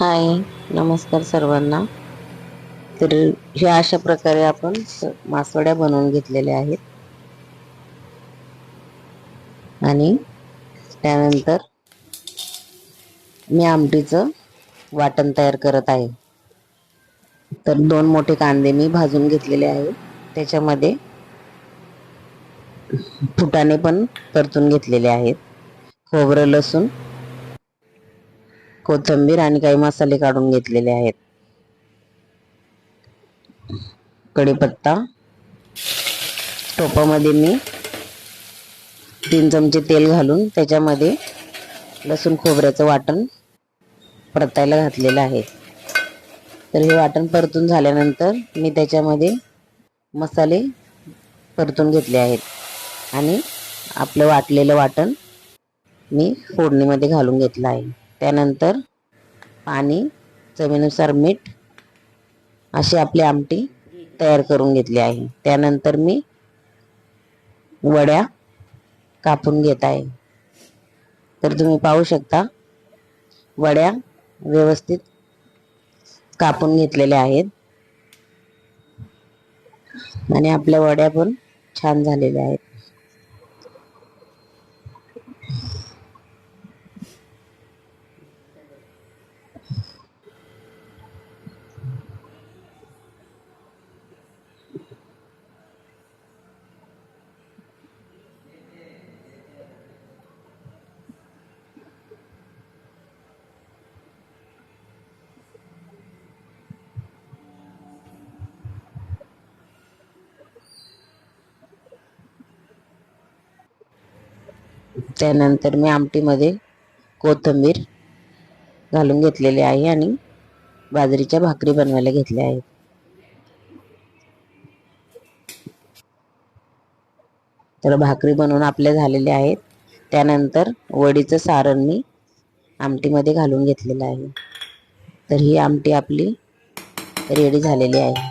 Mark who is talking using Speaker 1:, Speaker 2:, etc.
Speaker 1: हाय नमस्कार सर्वांना. तर ह्या अशा प्रकारे आपण मासवड्या बनवून घेतलेल्या आहेत. आणि त्यानंतर मी आमटीचं वाटण तयार करत आहे. तर दोन मोठे कांदे मी भाजून घेतलेले आहेत. त्याच्यामध्ये फुटाणे पण परतून घेतलेले आहेत. खोबरं लसूण कोथिंबीर आणि काही मसाले काढून घेतलेले आहेत. कढीपत्ता. टोपामध्ये मी तीन चमचे तेल घालून त्याच्यामध्ये लसूण खोबऱ्याचं वाटण परतायला घातलेलं आहे. तर हे वाटण परतून झाल्यानंतर मी त्याच्यामध्ये मसाले परतून घेतले आहेत. आणि आपलं वाटलेलं वाटण मी फोडणीमध्ये घालून घेतलं आहे. त्यानंतर पाणी चवीनुसार मीठ अशी आपली आमटी तयार करून घेतली आहे. त्यानंतर मी वड्या कापून घेत आहे. तर तुम्ही पाहू शकता वड्या व्यवस्थित कापून घेतलेल्या आहेत. आणि आपल्या वड्या पण छान झालेल्या आहेत. त्यानंतर मी आमटीमध्ये कोथिंबीर घालून घेतलेली आहे आणि बाजरीच्या भाकरी बनवायला घेतल्या आहेत. तर भाकरी बनवून आपल्या झालेल्या आहेत. त्यानंतर वडीचं सारण मी आमटीमध्ये घालून घेतलेलं आहे. तर ही आमटी आपली रेडी झालेली आहे.